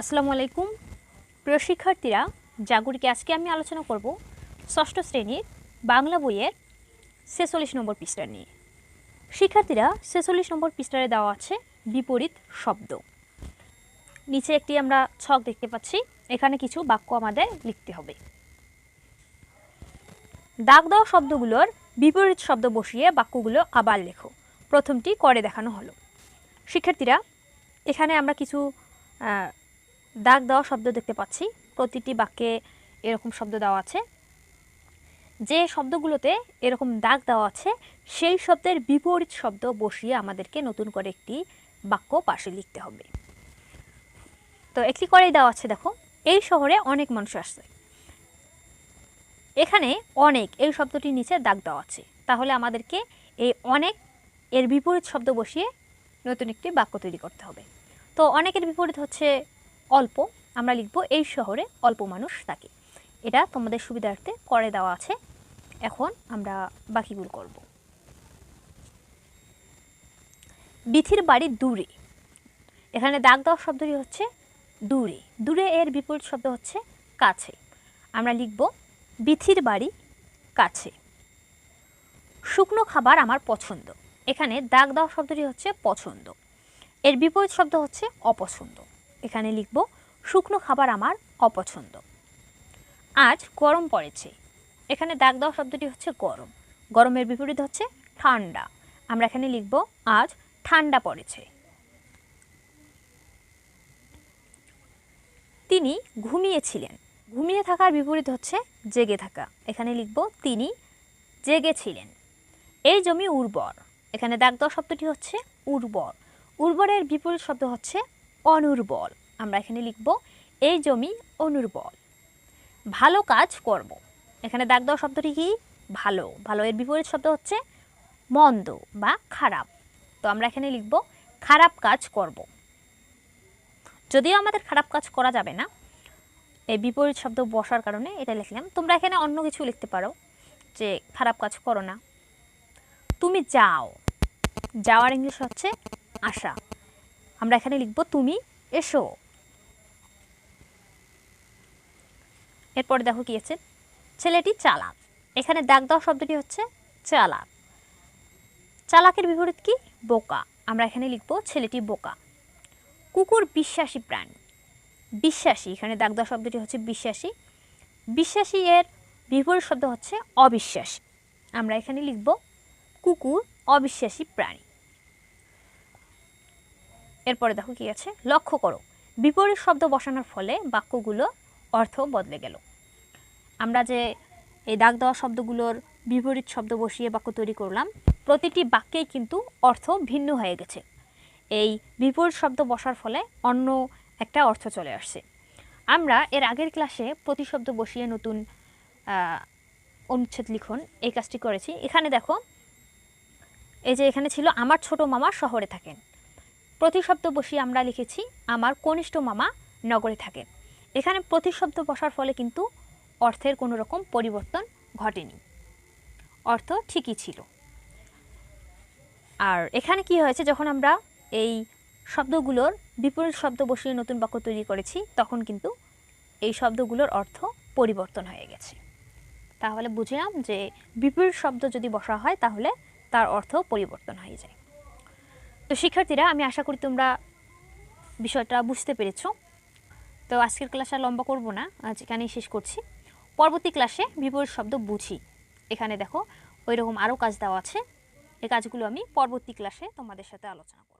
আসসালামু আলাইকুম। প্রিয় শিক্ষার্থীরা, জাগরিকে আজকে আমি আলোচনা করব ষষ্ঠ শ্রেণির বাংলা বইয়ের ছেচল্লিশ নম্বর পৃষ্ঠা নিয়ে। শিক্ষার্থীরা, ছেচল্লিশ নম্বর পৃষ্ঠায় দেওয়া আছে বিপরীত শব্দ। নিচে একটি আমরা ছক দেখতে পাচ্ছি, এখানে কিছু বাক্য আমাদের লিখতে হবে। দাগ দেওয়া শব্দগুলোর বিপরীত শব্দ বসিয়ে বাক্যগুলো আবার লেখো। প্রথমটি করে দেখানো হলো। শিক্ষার্থীরা, এখানে আমরা কিছু দাগ দেওয়া শব্দ দেখতে পাচ্ছি। প্রতিটি বাক্যে এরকম শব্দ দেওয়া আছে। যে শব্দগুলোতে এরকম দাগ দেওয়া আছে, সেই শব্দের বিপরীত শব্দ বসিয়ে আমাদেরকে নতুন করে একটি বাক্য পাশে লিখতে হবে। তো একটি করেই দেওয়া আছে, দেখো। এই শহরে অনেক মানুষ আসছে। এখানে অনেক, এই শব্দটির নিচে দাগ দেওয়া আছে। তাহলে আমাদেরকে এই অনেক এর বিপরীত শব্দ বসিয়ে নতুন একটি বাক্য তৈরি করতে হবে। তো অনেকের বিপরীত হচ্ছে অল্প, আমরা লিখব এই শহরে অল্প মানুষ থাকে। এটা তোমাদের সুবিধার্থে করে দেওয়া আছে। এখন আমরা বাকিগুলো করব। বিথির বাড়ি দূরে। এখানে দাগ দেওয়া শব্দটি হচ্ছে দূরে। দূরে এর বিপরীত শব্দ হচ্ছে কাছে। আমরা লিখব বিথির বাড়ি কাছে। শুকনো খাবার আমার পছন্দ। এখানে দাগ দেওয়া শব্দটি হচ্ছে পছন্দ। এর বিপরীত শব্দ হচ্ছে অপছন্দ। এখানে লিখব, শুকনো খাবার আমার অপছন্দ। আজ গরম পড়েছে। এখানে দাগ দেওয়া শব্দটি হচ্ছে গরম। গরমের বিপরীত হচ্ছে ঠান্ডা। আমরা এখানে লিখব, আজ ঠান্ডা পড়েছে। তিনি ঘুমিয়েছিলেন। ঘুমিয়ে থাকার বিপরীত হচ্ছে জেগে থাকা। এখানে লিখব, তিনি জেগেছিলেন। এই জমি উর্বর। এখানে দাগ দেওয়া শব্দটি হচ্ছে উর্বর। উর্বরের বিপরীত শব্দ হচ্ছে অনুর্বর আমরা এখানে লিখব, এই জমি অনুর্বর ভালো কাজ করব। এখানে দাগ দেওয়া শব্দটি কি? ভালো। ভালো এর বিপরীত শব্দ হচ্ছে, মন্দ বা খারাপ। তো আমরা এখানে লিখব, খারাপ কাজ করব। যদিও আমাদের খারাপ কাজ করা যাবে না এই বিপরীত শব্দ বসার কারণে এটা লিখলাম। তোমরা এখানে অন্য কিছু লিখতে পারো, যে খারাপ কাজ করো না। তুমি যাও। যাওয়ার ইংলিশ হচ্ছে আসা আমরা এখানে লিখব, তুমি এসো। এরপরে দেখো কি আছে, ছেলেটি চালাক। এখানে দাগ দেওয়া শব্দটি হচ্ছে, চালাক। চালাকের বিপরীত কি? বোকা। আমরা এখানে লিখব, ছেলেটি বোকা। কুকুর বিশ্বাসী প্রাণী। বিশ্বাসী, এখানে দাগ দেওয়া শব্দটি হচ্ছে বিশ্বাসী। বিশ্বাসী এর বিপরীত শব্দ হচ্ছে অবিশ্বাসী। আমরা এখানে লিখব, কুকুর অবিশ্বাসী প্রাণী। এরপরে দেখো কি আছে? লক্ষ্য করো, বিপরীত শব্দ বসানোর ফলে বাক্যগুলো অর্থ বদলে গেল। আমরা যে এই দাগ দেওয়া শব্দগুলোর বিপরীত শব্দ বসিয়ে বাক্য তৈরি করলাম, প্রতিটি বাক্যেই কিন্তু অর্থ ভিন্ন হয়ে গেছে। এই বিপরীত শব্দ বসার ফলে অন্য একটা অর্থ চলে আসছে। আমরা এর আগের ক্লাসে প্রতিশব্দ বসিয়ে নতুন অনুচ্ছেদ লিখন এই কাজটি করেছি। এখানে দেখো, এই যে এখানে ছিল, আমার ছোট মামা শহরে থাকেন। প্রতিশব্দ বসিয়ে আমরা লিখেছি, আমার কনিষ্ঠ মামা নগরে থাকেন এখানে প্রতিশব্দ বসার ফলে কিন্তু অর্থের কোনো রকম পরিবর্তন ঘটেনি। অর্থ ঠিকই ছিল। আর এখানে কি হয়েছে, যখন আমরা এই শব্দগুলোর বিপরীত শব্দ বসিয়ে নতুন বাক্য তৈরি করেছি, তখন কিন্তু এই শব্দগুলোর অর্থ পরিবর্তন হয়ে গেছে। তাহলে বুঝলাম যে বিপরীত শব্দ যদি বসা হয়, তাহলে তার অর্থ পরিবর্তন হয়ে যায়। তো শিক্ষার্থীরা, আমি আশা করি তোমরা বিষয়টা বুঝতে পেরেছ। তো আজকের ক্লাস আর লম্বা করব না, আজ এখানেই শেষ করছি। পরবর্তী ক্লাসে বিপরীত শব্দ বুঝি। এখানে দেখো ওই রকম আরও কাজ দেওয়া আছে। এই কাজগুলো আমি পরবর্তী ক্লাসে তোমাদের সাথে আলোচনা করব।